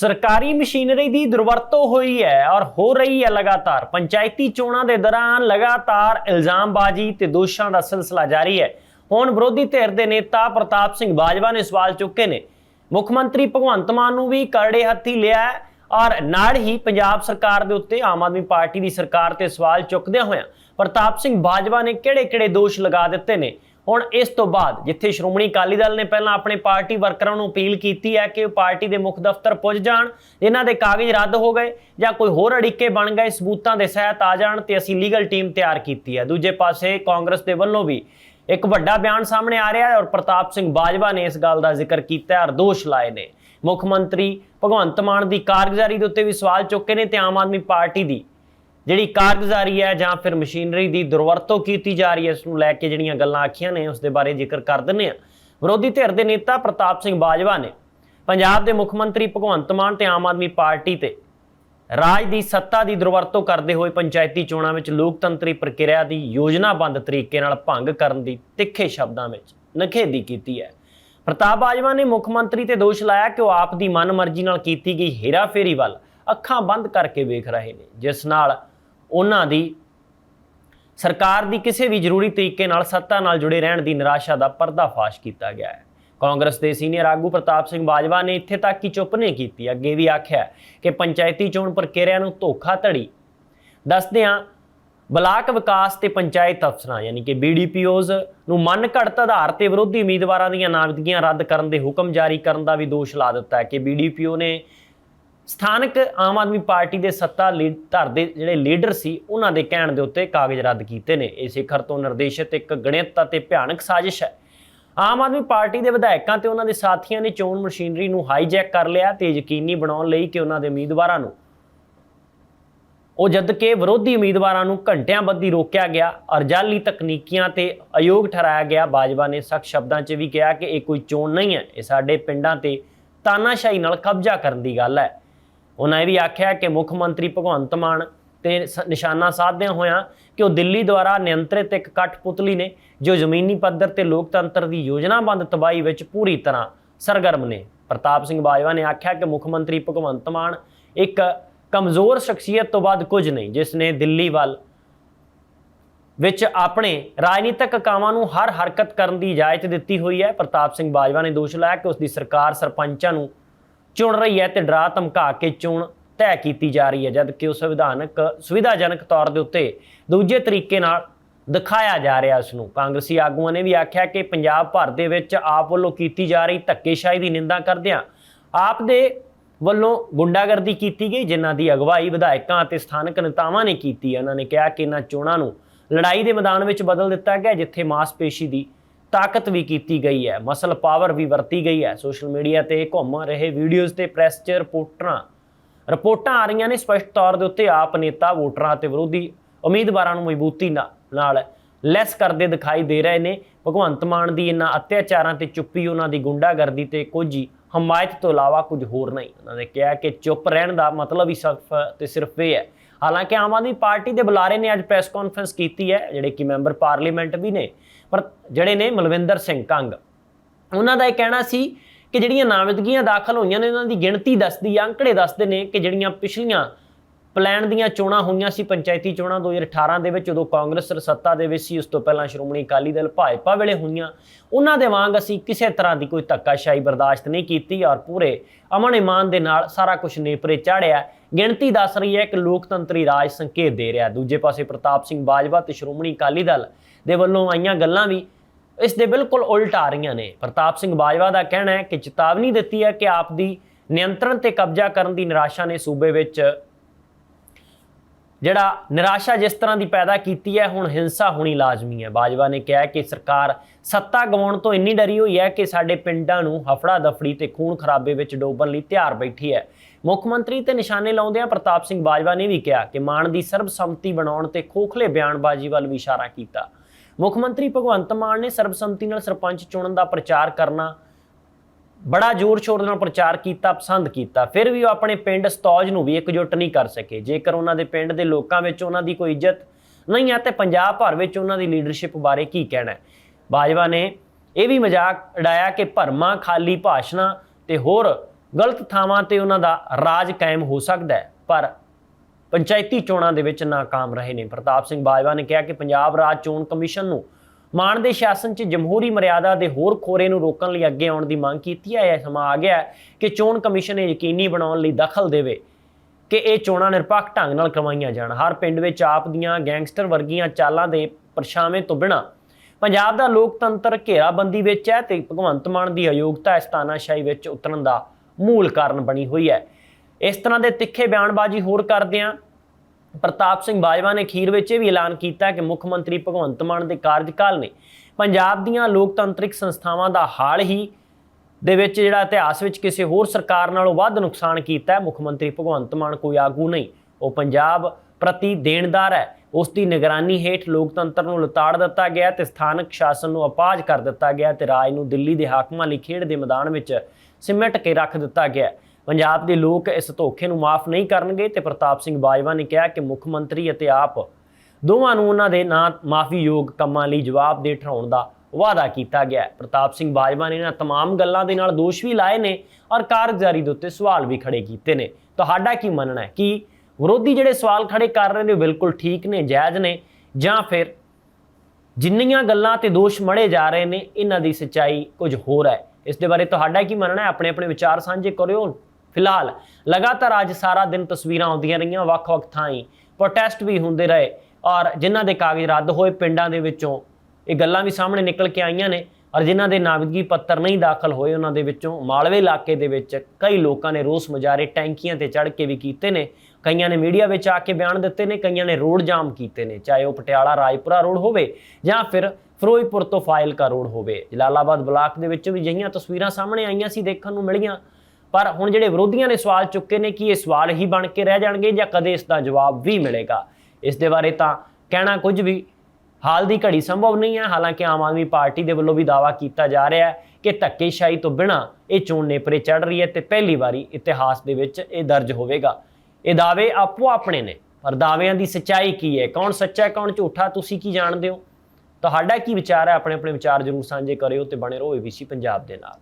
ਸਰਕਾਰੀ ਮਸ਼ੀਨਰੀ ਦੀ ਦੁਰਵਰਤੋਂ ਹੋਈ ਹੈ ਔਰ ਹੋ ਰਹੀ ਹੈ ਲਗਾਤਾਰ। ਪੰਚਾਇਤੀ ਚੋਣਾਂ ਦੇ ਦੌਰਾਨ ਲਗਾਤਾਰ ਇਲਜ਼ਾਮਬਾਜ਼ੀ ਤੇ ਦੋਸ਼ਾਂ ਦਾ ਸਿਲਸਿਲਾ ਜਾਰੀ ਹੈ। ਹੁਣ ਵਿਰੋਧੀ ਧਿਰ ਦੇ ਨੇਤਾ ਪ੍ਰਤਾਪ ਸਿੰਘ ਬਾਜਵਾ ਨੇ ਸਵਾਲ ਚੁੱਕੇ ਨੇ। ਮੁੱਖ ਮੰਤਰੀ ਭਗਵੰਤ ਮਾਨ ਨੂੰ ਵੀ ਕਰੜੇ ਹੱਥੀ ਲਿਆ ਹੈ ਔਰ ਨਾਲ ਹੀ ਪੰਜਾਬ ਸਰਕਾਰ ਦੇ ਉੱਤੇ ਆਮ ਆਦਮੀ ਪਾਰਟੀ ਦੀ ਸਰਕਾਰ ਤੇ ਸਵਾਲ ਚੁੱਕਦਿਆਂ ਹੋਇਆਂ ਪ੍ਰਤਾਪ ਸਿੰਘ ਬਾਜਵਾ ਨੇ ਕਿਹੜੇ-ਕਿਹੜੇ ਦੋਸ਼ ਲਗਾ ਦਿੱਤੇ ਨੇ? ਹੁਣ ਇਸ ਤੋਂ ਬਾਅਦ ਜਿੱਥੇ ਸ਼੍ਰੋਮਣੀ ਅਕਾਲੀ ਦਲ ਨੇ ਪਹਿਲਾਂ ਆਪਣੇ ਪਾਰਟੀ ਵਰਕਰਾਂ ਨੂੰ ਅਪੀਲ ਕੀਤੀ ਹੈ ਕਿ ਉਹ ਪਾਰਟੀ ਦੇ ਮੁੱਖ ਦਫ਼ਤਰ ਪੁੱਜ ਜਾਣ ਇਹਨਾਂ ਦੇ ਕਾਗਜ਼ ਰੱਦ ਹੋ ਗਏ ਜਾਂ ਕੋਈ ਹੋਰ ਅੜਿੱਕੇ ਬਣ ਗਏ, ਸਬੂਤਾਂ ਦੇ ਸਹਿਤ ਆ ਜਾਣ ਤੇ ਅਸੀਂ ਲੀਗਲ ਟੀਮ ਤਿਆਰ ਕੀਤੀ ਹੈ। ਦੂਜੇ ਪਾਸੇ ਕਾਂਗਰਸ ਦੇ ਵੱਲੋਂ ਵੀ ਇੱਕ ਵੱਡਾ ਬਿਆਨ ਸਾਹਮਣੇ ਆ ਰਿਹਾ ਹੈ ਔਰ ਪ੍ਰਤਾਪ ਸਿੰਘ ਬਾਜਵਾ ਨੇ ਇਸ ਗੱਲ ਦਾ ਜ਼ਿਕਰ ਕੀਤਾ ਹੈ ਔਰ ਦੋਸ਼ ਲਾਏ ਨੇ। ਮੁੱਖ ਮੰਤਰੀ ਭਗਵੰਤ ਮਾਨ ਦੀ ਕਾਰਗੁਜ਼ਾਰੀ ਦੇ ਉੱਤੇ ਵੀ ਸਵਾਲ ਚੁੱਕੇ ਨੇ ਤੇ ਆਮ ਆਦਮੀ ਪਾਰਟੀ ਦੀ ਜਿਹੜੀ ਕਾਰਗੁਜ਼ਾਰੀ ਹੈ ਜਾਂ ਫਿਰ ਮਸ਼ੀਨਰੀ ਦੀ ਦੁਰਵਰਤੋਂ ਕੀਤੀ ਜਾ ਰਹੀ ਹੈ, ਇਸ ਨੂੰ ਲੈ ਕੇ ਜਿਹੜੀਆਂ ਗੱਲਾਂ ਆਖੀਆਂ ਨੇ, ਉਸ ਦੇ ਬਾਰੇ ਜ਼ਿਕਰ ਕਰ ਦਿੰਨੇ ਆ ਵਿਰੋਧੀ ਧਿਰ ਦੇ ਨੇਤਾ ਪ੍ਰਤਾਪ ਸਿੰਘ ਬਾਜਵਾ ਨੇ ਪੰਜਾਬ ਦੇ ਮੁੱਖ ਮੰਤਰੀ ਭਗਵੰਤ ਮਾਨ ਤੇ ਆਮ ਆਦਮੀ ਪਾਰਟੀ ਤੇ ਰਾਜ ਦੀ ਸੱਤਾ ਦੀ ਦੁਰਵਰਤੋਂ ਕਰਦੇ ਹੋਏ ਪੰਚਾਇਤੀ ਚੋਣਾਂ ਵਿੱਚ ਲੋਕਤੰਤਰੀ ਪ੍ਰਕਿਰਿਆ ਦੀ ਯੋਜਨਾਬੰਦ ਤਰੀਕੇ ਨਾਲ ਭੰਗ ਕਰਨ ਦੀ ਤਿੱਖੇ ਸ਼ਬਦਾਂ ਵਿੱਚ ਨਖੇਦੀ ਕੀਤੀ ਹੈ। ਪ੍ਰਤਾਪ ਬਾਜਵਾ ਨੇ ਮੁੱਖ ਮੰਤਰੀ ਤੇ ਦੋਸ਼ ਲਾਇਆ ਕਿ ਉਹ ਆਪ ਦੀ ਮਨਮਰਜ਼ੀ ਨਾਲ ਕੀਤੀ ਗਈ ਹੇਰਾਫੇਰੀ ਵੱਲ ਅੱਖਾਂ ਬੰਦ ਕਰਕੇ ਵੇਖ ਰਹੇ ਨੇ, ਜਿਸ ਨਾਲ ਉਹਨਾਂ ਦੀ ਸਰਕਾਰ ਦੀ ਕਿਸੇ ਵੀ ਜ਼ਰੂਰੀ ਤਰੀਕੇ ਨਾਲ ਸੱਤਾ ਨਾਲ ਜੁੜੇ ਰਹਿਣ ਦੀ ਨਿਰਾਸ਼ਾ ਦਾ ਪਰਦਾਫਾਸ਼ ਕੀਤਾ ਗਿਆ ਹੈ। ਕਾਂਗਰਸ ਦੇ ਸੀਨੀਅਰ ਆਗੂ ਪ੍ਰਤਾਪ ਸਿੰਘ ਬਾਜਵਾ ਨੇ ਇੱਥੇ ਤੱਕ ਕਿ ਚੁੱਪ ਨਹੀਂ ਕੀਤੀ। ਅੱਗੇ ਵੀ ਆਖਿਆ ਕਿ ਪੰਚਾਇਤੀ ਚੋਣ ਪ੍ਰਕਿਰਿਆ ਨੂੰ ਧੋਖਾਧੜੀ। ਦੱਸਦਿਆਂ ਬਲਾਕ ਵਿਕਾਸ ਤੇ ਪੰਚਾਇਤ ਅਫਸਰਾਂ ਯਾਨੀ ਕਿ ਬੀਡੀਪੀਓਜ਼ ਨੂੰ ਮਨ ਘੜਤ ਆਧਾਰ ਤੇ ਵਿਰੋਧੀ ਉਮੀਦਵਾਰਾਂ ਦੀਆਂ ਨਾਮਜ਼ਦਗੀਆਂ ਰੱਦ ਕਰਨ ਦੇ ਹੁਕਮ ਜਾਰੀ ਕਰਨ ਦਾ ਵੀ ਦੋਸ਼ ਲਾ ਦਿੱਤਾ ਹੈ ਕਿ ਬੀਡੀਪੀਓ ਨੇ ਸਥਾਨਕ ਆਮ ਆਦਮੀ ਪਾਰਟੀ ਦੇ ਸੱਤਾ ਲੀਡ ਧਰ ਦੇ ਜਿਹੜੇ ਲੀਡਰ ਸੀ, ਉਹਨਾਂ ਦੇ ਕਹਿਣ ਦੇ ਉੱਤੇ ਕਾਗਜ਼ ਰੱਦ ਕੀਤੇ ਨੇ। ਇਹ ਸਿਖਰ ਤੋਂ ਨਿਰਦੇਸ਼ਿਤ ਇੱਕ ਗਣਿਤ ਅਤੇ ਭਿਆਨਕ ਸਾਜ਼ਿਸ਼ ਹੈ। ਆਮ ਆਦਮੀ ਪਾਰਟੀ ਦੇ ਵਿਧਾਇਕਾਂ ਤੇ ਉਹਨਾਂ ਦੇ ਸਾਥੀਆਂ ਨੇ ਚੋਣ ਮਸ਼ੀਨਰੀ ਨੂੰ ਹਾਈਜੈਕ ਕਰ ਲਿਆ ਤੇ ਯਕੀਨੀ ਬਣਾਉਣ ਲਈ ਕਿ ਉਹਨਾਂ ਦੇ ਉਮੀਦਵਾਰਾਂ ਨੂੰ ਉਹ ਜਦ ਕਿ ਵਿਰੋਧੀ ਉਮੀਦਵਾਰਾਂ ਨੂੰ ਘੰਟਿਆਂ ਬੱਧੀ ਰੋਕਿਆ ਗਿਆ। ਅਰਜਾਲੀ ਤਕਨੀਕੀਆਂ ਤੇ ਅਯੋਗ ਠਹਿਰਾਇਆ ਗਿਆ। ਬਾਜਵਾ ਨੇ ਸਖਤ ਸ਼ਬਦਾਂ 'ਚ ਵੀ ਕਿਹਾ ਕਿ ਇਹ ਕੋਈ ਚੋਣ ਨਹੀਂ ਹੈ। ਇਹ ਸਾਡੇ ਪਿੰਡਾਂ ਤੇ ਤਾਨਾਸ਼ਾਹੀ ਨਾਲ ਕਬਜ਼ਾ ਕਰਨ ਦੀ ਗੱਲ ਹੈ। ਉਹਨਾਂ ਇਹ ਵੀ ਆਖਿਆ ਕਿ ਮੁੱਖ ਮੰਤਰੀ ਭਗਵੰਤ ਮਾਨ ਤੇ ਸ- ਨਿਸ਼ਾਨਾ ਸਾਧਦਿਆਂ ਹੋਇਆਂ ਕਿ ਉਹ ਦਿੱਲੀ ਦੁਆਰਾ ਨਿਯੰਤਰਿਤ ਇੱਕ ਕਠਪੁਤਲੀ ਨੇ, ਜੋ ਜ਼ਮੀਨੀ ਪੱਧਰ ਤੇ ਲੋਕਤੰਤਰ ਦੀ ਯੋਜਨਾਬੰਦ ਤਬਾਹੀ ਵਿੱਚ ਪੂਰੀ ਤਰ੍ਹਾਂ ਸਰਗਰਮ ਨੇ। ਪ੍ਰਤਾਪ ਸਿੰਘ ਬਾਜਵਾ ਨੇ ਆਖਿਆ ਕਿ ਮੁੱਖ ਮੰਤਰੀ ਭਗਵੰਤ ਮਾਨ ਇੱਕ ਕਮਜ਼ੋਰ ਸ਼ਖਸੀਅਤ ਤੋਂ ਬਾਅਦ ਕੁਝ ਨਹੀਂ, ਜਿਸ ਨੇ ਦਿੱਲੀ ਵੱਲ ਵਿੱਚ ਆਪਣੇ ਰਾਜਨੀਤਿਕ ਕਾਮਾਂ ਨੂੰ ਹਰ ਹਰਕਤ ਕਰਨ ਦੀ ਇਜਾਜ਼ਤ ਦਿੱਤੀ ਹੋਈ ਹੈ। ਪ੍ਰਤਾਪ ਸਿੰਘ ਬਾਜਵਾ ਨੇ ਦੋਸ਼ ਲਾਇਆ ਕਿ ਉਸ ਦੀ ਸਰਕਾਰ ਸਰਪੰਚਾਂ ਨੂੰ ਚੁਣ ਰਹੀ ਹੈ ਤੇ ਡਰਾ ਧਮਕਾ ਕੇ ਚੋਣ ਤੈਅ ਕੀਤੀ ਜਾ ਰਹੀ ਹੈ ਜਦ ਕਿ ਉਹ ਸੰਵਿਧਾਨਕ, ਸੁਵਿਧਾਜਨਕ ਤੌਰ ਦੇ ਉੱਤੇ ਦੂਜੇ ਤਰੀਕੇ ਨਾਲ ਦਿਖਾਇਆ ਜਾ ਰਿਹਾ ਉਸ ਨੂੰ ਕਾਂਗਰਸੀ ਆਗੂਆਂ ਨੇ ਵੀ ਆਖਿਆ ਕਿ ਪੰਜਾਬ ਭਰ ਦੇ ਵਿੱਚ ਆਪ ਵੱਲੋਂ ਕੀਤੀ ਜਾ ਰਹੀ ਧੱਕੇਸ਼ਾਹੀ ਦੀ ਨਿੰਦਾ ਕਰਦਿਆਂ ਆਪ ਦੇ ਵੱਲੋਂ ਗੁੰਡਾਗਰਦੀ ਕੀਤੀ ਗਈ, ਜਿਨ੍ਹਾਂ ਦੀ ਅਗਵਾਈ ਵਿਧਾਇਕਾਂ ਅਤੇ ਸਥਾਨਕ ਨੇਤਾਵਾਂ ਨੇ ਕੀਤੀ ਹੈ। ਉਹਨਾਂ ਨੇ ਕਿਹਾ ਕਿ ਇਹਨਾਂ ਚੋਣਾਂ ਨੂੰ ਲੜਾਈ ਦੇ ਮੈਦਾਨ ਵਿੱਚ ਬਦਲ ਦਿੱਤਾ ਗਿਆ, ਜਿੱਥੇ ਮਾਸਪੇਸ਼ੀ ਦੀ ਤਾਕਤ ਵੀ ਕੀਤੀ ਗਈ ਹੈ ਮਸਲ ਪਾਵਰ ਵੀ ਵਰਤੀ ਗਈ ਹੈ ਸੋਸ਼ਲ ਮੀਡੀਆ ਤੇ, ਘੁੰਮ ਰਹੇ ਵੀਡੀਓਜ਼ ਤੇ ਪ੍ਰੈਸ 'ਚ ਰਿਪੋਰਟਰਾਂ ਰਿਪੋਰਟਾਂ ਆ ਰਹੀਆਂ ਨੇ, ਸਪਸ਼ਟ ਤੌਰ ਦੇ ਉੱਤੇ ਆਪ ਨੇਤਾ, ਵੋਟਰਾਂ ਅਤੇ ਵਿਰੋਧੀ ਉਮੀਦਵਾਰਾਂ ਨੂੰ ਮਜ਼ਬੂਤੀ ਨਾ- ਨਾਲ ਲੈਸ ਕਰਦੇ ਦਿਖਾਈ ਦੇ ਰਹੇ ਨੇ। ਭਗਵੰਤ ਮਾਨ ਦੀ ਇਹਨਾਂ ਅਤਿਆਚਾਰਾਂ ਤੇ ਚੁੱਪੀ ਉਹਨਾਂ ਦੀ ਗੁੰਡਾਗਰਦੀ ਤੇ ਕੁਝ ਹੀ ਹਮਾਇਤ ਤੋਂ ਇਲਾਵਾ ਕੁਝ ਹੋਰ ਨਹੀਂ। ਉਹਨਾਂ ਨੇ ਕਿਹਾ ਕਿ ਚੁੱਪ ਰਹਿਣ ਦਾ ਮਤਲਬ ਹੀ ਸਿਰਫ, ਤੇ ਸਿਰਫ ਇਹ ਹੈ। ਹਾਲਾਂਕਿ ਆਮ ਆਦਮੀ ਪਾਰਟੀ ਦੇ ਬੁਲਾਰੇ ਨੇ ਅੱਜ ਪ੍ਰੈਸ ਕਾਨਫਰੰਸ ਕੀਤੀ ਹੈ, ਜਿਹੜੇ ਕਿ ਮੈਂਬਰ ਪਾਰਲੀਮੈਂਟ ਵੀ ਨੇ। ਪਰ ਜਿਹੜੇ ਨੇ ਮਲਵਿੰਦਰ ਸਿੰਘ ਕੰਗ, ਉਹਨਾਂ ਦਾ ਇਹ ਕਹਿਣਾ ਸੀ ਕਿ ਜਿਹੜੀਆਂ ਨਾਮਜ਼ਦਗੀਆਂ ਦਾਖਲ ਹੋਈਆਂ ਨੇ, ਉਹਨਾਂ ਦੀ ਗਿਣਤੀ ਦੱਸਦੀ ਆ, ਅੰਕੜੇ ਦੱਸਦੇ ਨੇ ਕਿ ਜਿਹੜੀਆਂ ਪਿਛਲੀਆਂ ਪਲਾਨ ਦੀਆਂ ਚੋਣਾਂ ਹੋਈਆਂ ਸੀ ਪੰਚਾਇਤੀ ਚੋਣਾਂ 2018 ਦੇ ਵਿੱਚ, ਉਦੋਂ ਕਾਂਗਰਸ ਸੱਤਾ ਦੇ ਵਿੱਚ ਸੀ, ਉਸ ਤੋਂ ਪਹਿਲਾਂ ਸ਼੍ਰੋਮਣੀ ਅਕਾਲੀ ਦਲ ਭਾਜਪਾ ਵੇਲੇ ਹੋਈਆਂ। ਉਹਨਾਂ ਦੇ ਵਾਂਗ ਅਸੀਂ ਕਿਸੇ ਤਰ੍ਹਾਂ ਦੀ ਕੋਈ ਧੱਕਾਸ਼ਾਹੀ ਬਰਦਾਸ਼ਤ ਨਹੀਂ ਕੀਤੀ ਔਰ ਪੂਰੇ ਅਮਨ ਇਮਾਨ ਦੇ ਨਾਲ ਸਾਰਾ ਕੁਝ ਨੇਪਰੇ ਚਾੜਿਆ ਗਿਣਤੀ ਦੱਸ ਰਹੀ ਹੈ ਕਿ ਲੋਕਤੰਤਰੀ ਰਾਜ ਸੰਕੇਤ ਦੇ ਰਿਹਾ। ਦੂਜੇ ਪਾਸੇ ਪ੍ਰਤਾਪ ਸਿੰਘ ਬਾਜਵਾ ਤੇ ਸ਼੍ਰੋਮਣੀ ਅਕਾਲੀ ਦਲ ਦੇ ਵੱਲੋਂ ਆਈਆਂ ਗੱਲਾਂ ਵੀ ਇਸ ਦੇ ਬਿਲਕੁਲ ਉਲਟ ਆ ਰਹੀਆਂ ਨੇ। ਪ੍ਰਤਾਪ ਸਿੰਘ ਬਾਜਵਾ ਦਾ ਕਹਿਣਾ ਹੈ ਕਿ ਚੇਤਾਵਨੀ ਦਿੱਤੀ ਹੈ ਕਿ ਆਪ ਦੀ ਨਿਯੰਤਰਣ ਤੇ ਕਬਜ਼ਾ ਕਰਨ ਦੀ ਨਿਰਾਸ਼ਾ ਨੇ ਸੂਬੇ ਵਿੱਚ ਜਿਹੜਾ ਨਿਰਾਸ਼ਾ ਜਿਸ ਤਰ੍ਹਾਂ ਦੀ ਪੈਦਾ ਕੀਤੀ ਹੈ, ਹੁਣ ਹਿੰਸਾ ਹੋਣੀ ਲਾਜ਼ਮੀ ਹੈ। ਬਾਜਵਾ ਨੇ ਕਿਹਾ ਕਿ ਸਰਕਾਰ ਸੱਤਾ ਗਵਾਉਣ ਤੋਂ ਇੰਨੀ ਡਰੀ ਹੋਈ ਹੈ ਕਿ ਸਾਡੇ ਪਿੰਡਾਂ ਨੂੰ ਹਫੜਾ ਦਫੜੀ ਤੇ ਖੂਨ ਖਰਾਬੇ ਵਿੱਚ ਡੋਬਣ ਲਈ ਤਿਆਰ ਬੈਠੀ ਹੈ। ਮੁੱਖ ਮੰਤਰੀ ਤੇ ਨਿਸ਼ਾਨੇ ਲਾਉਂਦਿਆਂ ਪ੍ਰਤਾਪ ਸਿੰਘ ਬਾਜਵਾ ਨੇ ਵੀ ਕਿਹਾ ਕਿ ਮਾਨ ਦੀ ਸਰਬਸੰਮਤੀ ਬਣਾਉਣ ਤੇ ਖੋਖਲੇ ਬਿਆਨਬਾਜ਼ੀ ਵੱਲ ਵੀ ਇਸ਼ਾਰਾ ਕੀਤਾ। ਮੁੱਖ ਮੰਤਰੀ ਭਗਵੰਤ ਮਾਨ ਨੇ ਸਰਬਸੰਮਤੀ ਨਾਲ ਸਰਪੰਚ ਚੁਣਨ ਦਾ ਪ੍ਰਚਾਰ ਕਰਨਾ ਬੜਾ ਜ਼ੋਰ ਸ਼ੋਰ ਨਾਲ ਪ੍ਰਚਾਰ ਕੀਤਾ, ਪਸੰਦ ਕੀਤਾ। ਫਿਰ ਵੀ ਉਹ ਆਪਣੇ ਪਿੰਡ ਸਤੌਜ ਨੂੰ ਵੀ ਇਕਜੁੱਟ ਨਹੀਂ ਕਰ ਸਕੇ। ਜੇਕਰ ਉਹਨਾਂ ਦੇ ਪਿੰਡ ਦੇ ਲੋਕਾਂ ਵਿੱਚ ਉਹਨਾਂ ਦੀ ਕੋਈ ਇੱਜ਼ਤ ਨਹੀਂ ਹੈ, ਤੇ ਪੰਜਾਬ ਭਰ ਵਿੱਚ ਉਹਨਾਂ ਦੀ ਲੀਡਰਸ਼ਿਪ ਬਾਰੇ ਕੀ ਕਹਿਣਾ ਹੈ? ਬਾਜਵਾ ਨੇ ਇਹ ਵੀ ਮਜ਼ਾਕ ਉਡਾਇਆ ਕਿ ਭਰਮਾਂ, ਖਾਲੀ ਭਾਸ਼ਣਾਂ ਤੇ ਹੋਰ ਗਲਤ ਥਾਵਾਂ ਤੇ ਉਹਨਾਂ ਦਾ ਰਾਜ ਕਾਇਮ ਹੋ ਸਕਦਾ ਹੈ, ਪਰ ਪੰਚਾਇਤੀ ਚੋਣਾਂ ਦੇ ਵਿੱਚ ਨਾਕਾਮ ਰਹੇ ਨੇ। ਪ੍ਰਤਾਪ ਸਿੰਘ ਬਾਜਵਾ ਨੇ ਕਿਹਾ ਕਿ ਪੰਜਾਬ ਰਾਜ ਚੋਣ ਕਮਿਸ਼ਨ ਨੂੰ ਮਾਣ ਦੇ ਸ਼ਾਸਨ 'ਚ ਜਮਹੂਰੀ ਮਰਿਆਦਾ ਦੇ ਹੋਰ ਖੋਰੇ ਨੂੰ ਰੋਕਣ ਲਈ ਅੱਗੇ ਆਉਣ ਦੀ ਮੰਗ ਕੀਤੀ ਹੈ, ਇਹ ਸਮਾਂ ਆ ਗਿਆ ਕਿ ਚੋਣ ਕਮਿਸ਼ਨ ਇਹ ਯਕੀਨੀ ਬਣਾਉਣ ਲਈ ਦਖਲ ਦੇਵੇ ਕਿ ਇਹ ਚੋਣਾਂ ਨਿਰਪੱਖ ਢੰਗ ਨਾਲ ਕਰਵਾਈਆਂ ਜਾਣ। ਹਰ ਪਿੰਡ ਵਿੱਚ ਆਪ ਦੀਆਂ ਗੈਂਗਸਟਰ ਵਰਗੀਆਂ ਚਾਲਾਂ ਦੇ ਪਰਛਾਵੇਂ ਤੋਂ ਬਿਨਾਂ ਪੰਜਾਬ ਦਾ ਲੋਕਤੰਤਰ ਘੇਰਾਬੰਦੀ ਵਿੱਚ ਹੈ ਤੇ ਭਗਵੰਤ ਮਾਨ ਦੀ ਅਯੋਗਤਾ ਇਸ ਤਾਨਾਸ਼ਾਹੀ ਵਿੱਚ ਉਤਰਨ ਦਾ ਮੂਲ ਕਾਰਨ ਬਣੀ ਹੋਈ ਹੈ। ਇਸ ਤਰ੍ਹਾਂ ਦੇ ਤਿੱਖੇ ਬਿਆਨਬਾਜ਼ੀ ਹੋਰ ਕਰਦਿਆਂ ਪ੍ਰਤਾਪ ਸਿੰਘ ਬਾਜਵਾ ਨੇ ਖੀਰ ਵਿੱਚ ਇਹ ਵੀ ਐਲਾਨ ਕੀਤਾ ਕਿ ਮੁੱਖ ਮੰਤਰੀ ਭਗਵੰਤ ਮਾਨ ਦੇ ਕਾਰਜਕਾਲ ਨੇ ਪੰਜਾਬ ਦੀਆਂ ਲੋਕਤੰਤਰਿਕ ਸੰਸਥਾਵਾਂ ਦਾ ਹਾਲ ਹੀ ਦੇ ਵਿੱਚ ਜਿਹੜਾ ਇਤਿਹਾਸ ਵਿੱਚ ਕਿਸੇ ਹੋਰ ਸਰਕਾਰ ਨਾਲੋਂ ਵੱਧ ਨੁਕਸਾਨ ਕੀਤਾ ਹੈ। ਮੁੱਖ ਮੰਤਰੀ ਭਗਵੰਤ ਮਾਨ ਕੋਈ ਆਗੂ ਨਹੀਂ। ਉਹ ਪੰਜਾਬ ਪ੍ਰਤੀ ਦੇਣਦਾਰ ਹੈ। ਉਸ ਦੀ ਨਿਗਰਾਨੀ ਹੇਠ ਲੋਕਤੰਤਰ ਨੂੰ ਲਤਾੜ ਦਿੱਤਾ ਗਿਆ ਤੇ ਸਥਾਨਕ ਸ਼ਾਸਨ ਨੂੰ ਅਪਾਜ ਕਰ ਦਿੱਤਾ ਗਿਆ ਤੇ ਰਾਜ ਨੂੰ ਦਿੱਲੀ ਦੇ ਹਾਕਮਾਂ ਲਈ ਖੇਡ ਦੇ ਮੈਦਾਨ ਵਿੱਚ ਸਿਮਟ ਕੇ ਰੱਖ ਦਿੱਤਾ ਗਿਆ। ਪੰਜਾਬ ਦੇ ਲੋਕ ਇਸ ਧੋਖੇ ਨੂੰ ਮਾਫ ਨਹੀਂ ਕਰਨਗੇ ਤੇ ਪ੍ਰਤਾਪ ਸਿੰਘ ਬਾਜਵਾ ਨੇ ਕਿਹਾ ਕਿ ਮੁੱਖ ਮੰਤਰੀ ਅਤੇ ਆਪ ਦੋਵਾਂ ਨੂੰ ਉਹਨਾਂ ਦੇ ਨਾਂ ਮਾਫੀਯੋਗ ਕੰਮਾਂ ਲਈ ਜਵਾਬ ਦੇ ਠਹਿਰਾਉਣ ਦਾ ਵਾਅਦਾ ਕੀਤਾ ਗਿਆ ਹੈ। ਪ੍ਰਤਾਪ ਸਿੰਘ ਬਾਜਵਾ ਨੇ ਇਹਨਾਂ तमाम ਗੱਲਾਂ ਦੇ ਨਾਲ ਦੋਸ਼ ਵੀ ਲਾਏ ਨੇ ਔਰ ਕਾਰਗੁਜ਼ਾਰੀ ਦੇ ਉੱਤੇ ਸਵਾਲ ਵੀ ਖੜੇ ਕੀਤੇ ਨੇ ਤੁਹਾਡਾ ਕੀ ਮੰਨਣਾ ਹੈ ਕਿ ਵਿਰੋਧੀ ਜਿਹੜੇ ਸਵਾਲ ਖੜੇ ਕਰ ਰਹੇ ਨੇ ਉਹ ਬਿਲਕੁਲ ਠੀਕ ਨੇ ਜਾਇਜ਼ ਨੇ ਜਾਂ ਫਿਰ ਜਿੰਨੀਆਂ ਗੱਲਾਂ ਤੇ ਦੋਸ਼ ਮੜੇ ਜਾ ਰਹੇ ਨੇ ਇਹਨਾਂ ਦੀ ਸੱਚਾਈ ਕੁਝ ਹੋਰ ਹੈ ਇਸ ਦੇ ਬਾਰੇ ਤੁਹਾਡਾ ਕੀ ਮੰਨਣਾ ਹੈ ਆਪਣੇ ਆਪਣੇ ਵਿਚਾਰ ਸਾਂਝੇ ਕਰਿਓ ਫਿਲਹਾਲ ਲਗਾਤਾਰ ਅੱਜ ਸਾਰਾ ਦਿਨ ਤਸਵੀਰਾਂ ਆਉਂਦੀਆਂ ਰਹੀਆਂ, ਵੱਖ-ਵੱਖ ਥਾਈਂ ਪ੍ਰੋਟੈਸਟ ਵੀ ਹੁੰਦੇ ਰਹੇ ਔਰ ਜਿਨ੍ਹਾਂ ਦੇ ਕਾਗਜ਼ ਰੱਦ ਹੋਏ ਪਿੰਡਾਂ ਦੇ ਵਿੱਚੋਂ ਇਹ ਗੱਲਾਂ ਵੀ ਸਾਹਮਣੇ ਨਿਕਲ ਕੇ ਆਈਆਂ ਨੇ ਔਰ ਜਿਨ੍ਹਾਂ ਦੇ ਨਾਮਜ਼ਦਗੀ ਪੱਤਰ ਨਹੀਂ ਦਾਖਲ ਹੋਏ, ਉਹਨਾਂ ਦੇ ਵਿੱਚੋਂ ਮਾਲਵੇ ਇਲਾਕੇ ਦੇ ਵਿੱਚ ਕਈ ਲੋਕਾਂ ਨੇ ਰੋਸ ਮੁਜ਼ਾਹਰੇ ਟੈਂਕੀਆਂ ਤੇ ਚੜ੍ਹ ਕੇ ਵੀ ਕੀਤੇ ਨੇ। ਕਈਆਂ ਨੇ ਮੀਡੀਆ ਵਿੱਚ ਆ ਕੇ ਬਿਆਨ ਦਿੱਤੇ ਨੇ, ਕਈਆਂ ਨੇ ਰੋਡ ਜਾਮ ਕੀਤੇ ਨੇ, ਚਾਹੇ ਉਹ ਪਟਿਆਲਾ ਰਾਜਪੁਰਾ ਰੋਡ ਹੋਵੇ ਜਾਂ ਫਿਰ ਫਿਰੋਜ਼ਪੁਰ ਤੋਂ ਫਾਇਲਕਾ ਰੋਡ ਹੋਵੇ। ਜਲਾਲਾਬਾਦ ਬਲਾਕ ਦੇ ਵਿੱਚ ਵੀ ਜਿਹੀਆਂ ਤਸਵੀਰਾਂ ਸਾਹਮਣੇ ਆਈਆਂ ਸੀ, ਦੇਖਣ ਨੂੰ ਮਿਲੀਆਂ। ਪਰ ਹੁਣ ਜਿਹੜੇ ਵਿਰੋਧੀਆਂ ਨੇ ਸਵਾਲ ਚੁੱਕੇ ਨੇ ਕਿ ਇਹ ਸਵਾਲ ਹੀ ਬਣ ਕੇ ਰਹਿ ਜਾਣਗੇ ਜਾਂ ਕਦੇ ਇਸ ਦਾ ਜਵਾਬ ਵੀ ਮਿਲੇਗਾ? ਇਸ ਦੇ ਬਾਰੇ ਤਾਂ ਕਹਿਣਾ ਕੁਝ ਵੀ ਹਾਲ ਦੀ ਘੜੀ ਸੰਭਵ ਨਹੀਂ ਹੈ। ਹਾਲਾਂਕਿ ਆਮ ਆਦਮੀ ਪਾਰਟੀ ਦੇ ਵੱਲੋਂ ਵੀ ਦਾਅਵਾ ਕੀਤਾ ਜਾ ਰਿਹਾ ਹੈ ਕਿ ਧੱਕੇਸ਼ਾਹੀ ਤੋਂ ਬਿਨਾਂ ਇਹ ਚੋਣ ਨੇਪਰੇ ਚੜ ਰਹੀ ਹੈ ਤੇ ਪਹਿਲੀ ਵਾਰੀ ਇਤਿਹਾਸ ਦੇ ਵਿੱਚ ਇਹ ਦਰਜ ਹੋਵੇਗਾ। ਇਹ ਦਾਅਵੇ ਆਪੋ ਆਪਣੇ ਨੇ, ਪਰ ਦਾਅਵਿਆਂ ਦੀ ਸੱਚਾਈ ਕੀ ਹੈ? ਕੌਣ ਸੱਚਾ ਹੈ, ਕੌਣ ਝੂਠਾ, ਤੁਸੀਂ ਕੀ ਜਾਣਦੇ ਹੋ? ਤੁਹਾਡਾ ਕੀ ਵਿਚਾਰ ਹੈ? ਆਪਣੇ ਆਪਣੇ ਵਿਚਾਰ ਜਰੂਰ ਸਾਂਝੇ ਕਰਿਓ ਤੇ ਬਣੇ ਰਹੋ ABC ਪੰਜਾਬ ਦੇ ਨਾਲ।